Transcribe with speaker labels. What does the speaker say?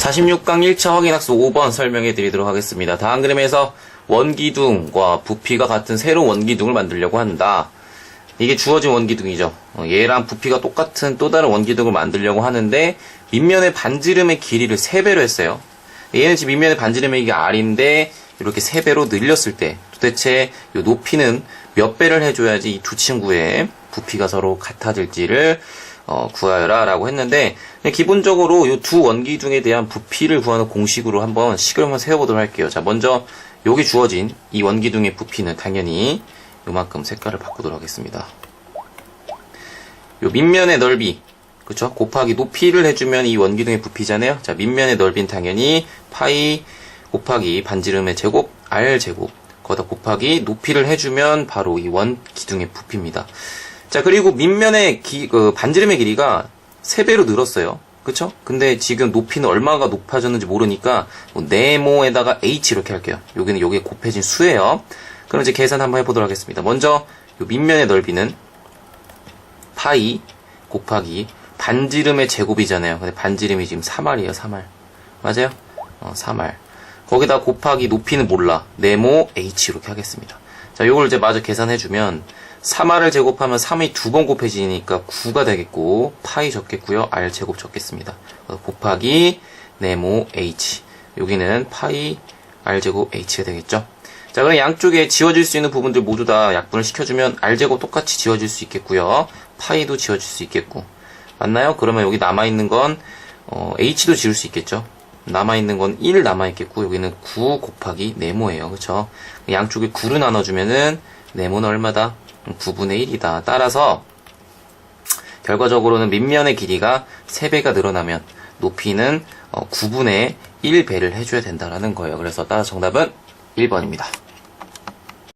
Speaker 1: 46강 1차 확인학습 5번 설명해 드리도록 하겠습니다. 다음 그림에서 원기둥과 부피가 같은 새로운 원기둥을 만들려고 한다. 이게 주어진 원기둥이죠. 어, 얘랑 부피가 똑같은 또 다른 원기둥을 만들려고 하는데 밑면의 반지름의 길이를 3배로 했어요. 얘는 지금 밑면의 반지름의 이게 R인데 이렇게 3배로 늘렸을 때 도대체 이 높이는 몇 배를 해줘야지 이 두 친구의 부피가 서로 같아질지를 어, 구하여라 라고 했는데 기본적으로 이 두 원기둥에 대한 부피를 구하는 공식으로 한번 식을 한번 세워보도록 할게요. 자 먼저 여기 주어진 이 원기둥의 부피는 당연히 요만큼 색깔을 바꾸도록 하겠습니다. 요 밑면의 넓이 그쵸? 곱하기 높이를 해주면 이 원기둥의 부피잖아요. 자 밑면의 넓이는 당연히 파이 곱하기 반지름의 제곱 r 제곱 거기다 곱하기 높이를 해주면 바로 이 원기둥의 부피입니다. 자 그리고 밑면의 기, 그 반지름의 길이가 3배로 늘었어요. 그쵸? 근데 지금 높이는 얼마가 높아졌는지 모르니까 뭐 네모에다가 h 이렇게 할게요. 여기는 여기에 곱해진 수예요. 그럼 이제 계산 한번 해보도록 하겠습니다. 먼저 요 밑면의 넓이는 파이 곱하기 반지름의 제곱이잖아요. 근데 반지름이 지금 3알이에요. 3알. 맞아요? 어, 3알. 거기다 곱하기 높이는 몰라. 네모 h 이렇게 하겠습니다. 자, 요걸 이제 마저 계산해주면 3r을 제곱하면 3이 두 번 곱해지니까 9가 되겠고 파이 적겠고요. r 제곱 적겠습니다. 어, 곱하기 네모 h. 여기는 파이 r 제곱 h가 되겠죠. 자, 그럼 양쪽에 지워질 수 있는 부분들 모두 다 약분을 시켜주면 r 제곱 똑같이 지워질 수 있겠고요. 파이도 지워질 수 있겠고. 맞나요? 그러면 여기 남아있는 건 어, h도 지울 수 있겠죠. 남아있는 건 1 남아있겠고 여기는 9 곱하기 네모예요. 그쵸? 양쪽에 9로 나눠주면은 네모는 얼마다? 9분의 1이다. 따라서 결과적으로는 밑면의 길이가 3배가 늘어나면 높이는 어, 9분의 1배를 해줘야 된다라는 거예요. 그래서 따라 정답은 1번입니다.